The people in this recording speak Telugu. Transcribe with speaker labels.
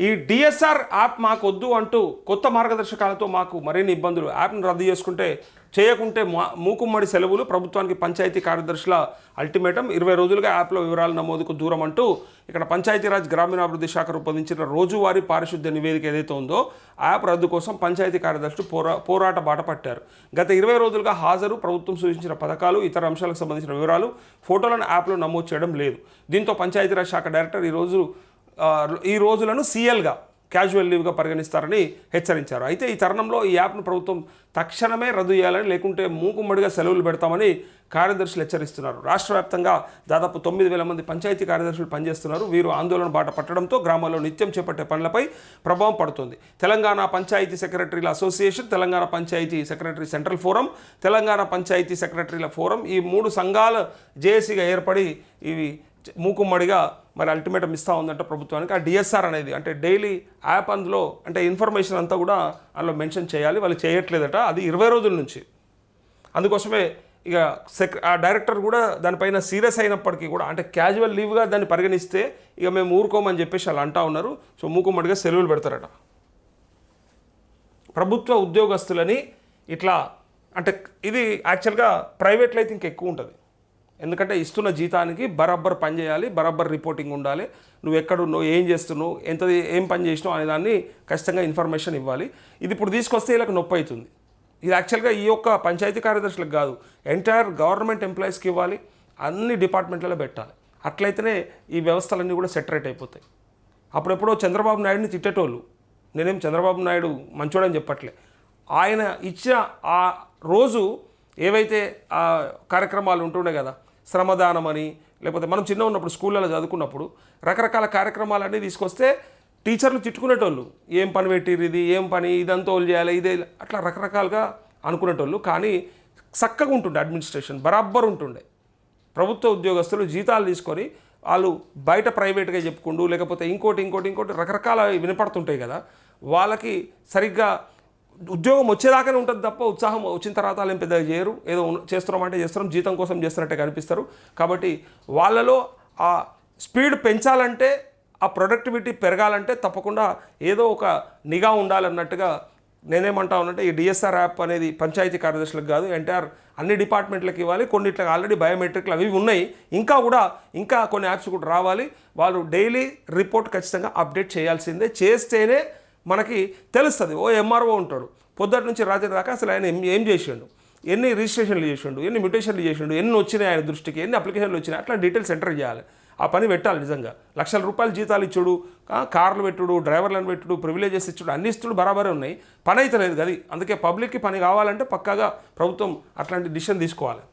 Speaker 1: ఈ డిఎస్ఆర్ యాప్ మాకు వద్దు అంటూ కొత్త మార్గదర్శకాలతో మాకు మరిన్ని ఇబ్బందులు. యాప్ను రద్దు చేసుకుంటే చేయకుంటే మా- మూకుమ్మడి సెలవులు ప్రభుత్వానికి పంచాయతీ కార్యదర్శుల అల్టిమేటం. ఇరవై రోజులుగా యాప్లో వివరాల నమోదుకు దూరం అంటూ ఇక్కడ పంచాయతీరాజ్ గ్రామీణాభివృద్ధి శాఖ రూపొందించిన రోజువారీ పారిశుద్ధ్య నివేదిక ఏదైతే ఉందో యాప్ రద్దు కోసం పంచాయతీ కార్యదర్శులు పోరా పోరాట బాట పట్టారు. గత ఇరవై రోజులుగా హాజరు ప్రభుత్వం సూచించిన పథకాలు ఇతర అంశాలకు సంబంధించిన వివరాలు ఫోటోలను యాప్లో నమోదు చేయడం లేదు. దీంతో పంచాయతీరాజ్ శాఖ డైరెక్టర్ ఈరోజు ఈ రోజులను సీఎల్గా క్యాజువల్ లీవ్గా పరిగణిస్తారని హెచ్చరించారు. అయితే ఈ తరుణంలో ఈ యాప్ను ప్రభుత్వం తక్షణమే రద్దు చేయాలని లేకుంటే మూకుమ్మడిగా సెలవులు పెడతామని కార్యదర్శులు హెచ్చరిస్తున్నారు. రాష్ట్ర వ్యాప్తంగా దాదాపు తొమ్మిది వేల మంది పంచాయతీ కార్యదర్శులు పనిచేస్తున్నారు. వీరు ఆందోళన బాట పట్టడంతో గ్రామాల్లో నిత్యం చేపట్టే పనులపై ప్రభావం పడుతుంది. Telangana panchayat సెక్రటరీల association Telangana panchayat secretary central forum Telangana panchayat సెక్రటరీల forum ఈ మూడు సంఘాల జేఏసీగా ఏర్పడి ఇవి మూకుమ్మడిగా మరి అల్టిమేటం ఇస్తూ ఉందంట ప్రభుత్వానికి. ఆ డిఎస్ఆర్ అనేది అంటే డైలీ యాప్ అందులో అంటే ఇన్ఫర్మేషన్ అంతా కూడా అందులో మెన్షన్ చేయాలి. వాళ్ళు చేయట్లేదట. అది ఇరవై రోజుల నుంచి. అందుకోసమే ఇక సెక్ ఆ డైరెక్టర్ కూడా దానిపైన సీరియస్ అయినప్పటికీ కూడా అంటే క్యాజువల్ లీవ్గా దాన్ని పరిగణిస్తే ఇక మేము ఊరుకోమని చెప్పేసి వాళ్ళు అంటా ఉన్నారు. సో మూకుమ్మడిగా సెలవులు పెడతారట. ప్రభుత్వ ఉద్యోగస్తులని ఇట్లా అంటే ఇది యాక్చువల్గా ప్రైవేట్లో అయితే ఇంకెక్కువ ఉంటుంది. ఎందుకంటే ఇస్తున్న జీతానికి బరాబర్ పని చేయాలి బరాబర్ రిపోర్టింగ్ ఉండాలి. నువ్వు ఎక్కడున్నావు ఏం చేస్తున్నావు ఎంత ఏం పని చేసినావు అనే దాన్ని ఖచ్చితంగా ఇన్ఫర్మేషన్ ఇవ్వాలి. ఇది ఇప్పుడు తీసుకొస్తే వీళ్ళకి నొప్పి అవుతుంది. ఇది యాక్చువల్గా ఈ యొక్క పంచాయతీ కార్యదర్శులకు కాదు ఎంటైర్ గవర్నమెంట్ ఎంప్లాయీస్కి ఇవ్వాలి అన్ని డిపార్ట్మెంట్లలో పెట్టాలి. అట్లయితేనే ఈ వ్యవస్థలన్నీ కూడా సెటరేట్ అయిపోతాయి. అప్పుడెప్పుడో చంద్రబాబు నాయుడిని తిట్టేటోళ్ళు నేనేం చంద్రబాబు నాయుడు మంచోడని చెప్పట్లే. ఆయన ఇచ్చిన ఆ రోజు ఏవైతే ఆ కార్యక్రమాలు ఉంటుండే కదా శ్రమదానం అని లేకపోతే మనం చిన్న ఉన్నప్పుడు స్కూళ్ళలో చదువుకున్నప్పుడు రకరకాల కార్యక్రమాలన్నీ తీసుకొస్తే టీచర్లు తిట్టుకునేటోళ్ళు. ఏం పని పెట్టిర్రు ఇది ఏం పని ఇదంతా వాళ్ళు చేయాలి ఇదే అట్లా రకరకాలుగా అనుకునేటోళ్ళు. కానీ చక్కగా ఉంటుండే అడ్మినిస్ట్రేషన్ బరాబర్ ఉంటుండే. ప్రభుత్వ ఉద్యోగస్తులు జీతాలు తీసుకొని వాళ్ళు బయట ప్రైవేట్గా చెప్పుకుంటూ లేకపోతే ఇంకోటి ఇంకోటి ఇంకోటి రకరకాల వినపడుతుంటాయి కదా. వాళ్ళకి సరిగ్గా ఉద్యోగం వచ్చేదాకానే ఉంటుంది తప్ప ఉత్సాహం వచ్చిన తర్వాత వాళ్ళు ఏం పెద్దగా చేయరు. ఏదో ఉన్న- చేస్తున్నామంటే చేస్తున్నాం జీతం కోసం చేస్తున్నట్టే కనిపిస్తారు. కాబట్టి వాళ్ళలో ఆ స్పీడ్ పెంచాలంటే ఆ ప్రొడక్టివిటీ పెరగాలంటే తప్పకుండా ఏదో ఒక నిఘా ఉండాలన్నట్టుగా నేనేమంటా ఉన్నట్టే ఈ డిఎస్ఆర్ యాప్ అనేది పంచాయతీ కార్యదర్శులకు కాదు ఎంటైర్ అన్ని డిపార్ట్మెంట్లకు ఇవ్వాలి. కొన్నిట్లకి ఆల్రెడీ బయోమెట్రిక్లు అవి ఉన్నాయి. ఇంకా కూడా ఇంకా కొన్ని యాప్స్ కూడా రావాలి. వాళ్ళు డైలీ రిపోర్ట్ ఖచ్చితంగా అప్డేట్ చేయాల్సిందే. చేస్తేనే మనకి తెలుస్తుంది. ఓ ఎంఆర్ఓ ఉంటాడు. పొద్దుటి నుంచి రాత్రి దాకా అసలు ఆయన ఏం చేసిండు? ఎన్ని రిజిస్ట్రేషన్లు చేసిండు? ఎన్ని మ్యూటేషన్లు చేసిండు? ఎన్ని వచ్చినాయి ఆయన దృష్టికి? ఎన్ని అప్లికేషన్లు వచ్చినాయి? అట్లా డీటెయిల్స్ ఎంటర్ చేయాలి. ఆ పని పెట్టాలి నిజంగా. లక్షల రూపాయలు జీతాలు ఇచ్చుడు కార్లు పెట్టుడు డ్రైవర్లను పెట్టుడు ప్రివిలేజెస్ ఇచ్చుడు అన్ని ఇస్తుడు బరాబరే ఉన్నాయి. పని అయితే లేదు అది అందుకే పబ్లిక్కి పని కావాలంటే పక్కాగా ప్రభుత్వం అట్లాంటి డిసిషన్ తీసుకోవాలి.